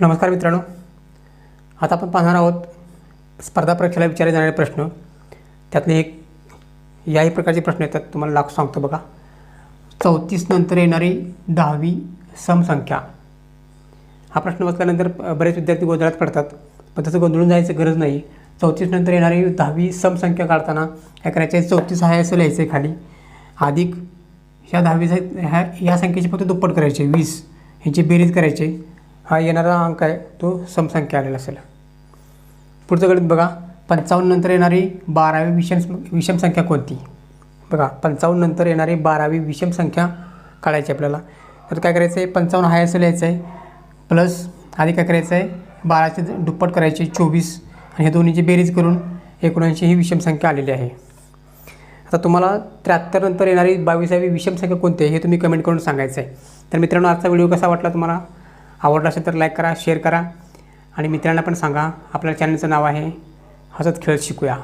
नमस्कार मित्रांनो. आता आपण पाहणार आहोत स्पर्धा परीक्षेला विचारले जाणारे प्रश्न. त्यातले एक याही प्रकारचे प्रश्न येतात तुम्हाला लाख सांगतो बघा. चौतीस नंतर येणारी दहावी समसंख्या. हा प्रश्न वाचल्यानंतर बरेच विद्यार्थी गोंधळात पडतात. पण तसं गोंधळून जायचं गरज नाही. चौतीस नंतर येणारी दहावी समसंख्या काढताना काय करायचे आहे चौतीस आहे असं लिहायचं आहे खाली. अधिक ह्या दहावी ह्या ह्या संख्येची फक्त दुप्पट करायची आहे, वीस ह्यांची बेरीज करायची आहे. हा येणारा अंक आहे तो समसंख्या आलेला असेल. पुढचं गणित बघा. पंचावन्न नंतर येणारी बारावी विषम विषम संख्या कोणती? बघा पंचावन्न नंतर येणारी बारावी विषम संख्या काढायची आपल्याला. तर काय करायचं आहे पंचावन्न हाय असं लिहायचं आहे प्लस आधी काय करायचं आहे बाराचे दुप्पट करायचे चोवीस. आणि हे दोन्हीची बेरीज करून एकोणऐंशी ही विषम संख्या आलेली आहे. आता तुम्हाला त्र्याहत्तर नंतर येणारी बावीसावी विषम संख्या कोणती आहे हे तुम्ही कमेंट करून सांगायचं आहे तर मित्रांनो आजचा व्हिडिओ कसा वाटला तुम्हाला? आवडला असेल तर लाईक करा शेअर करा. आणि मित्रांना पण सांगा आपल्या चॅनलचं नाव आहे हसत खेळत शिकूया.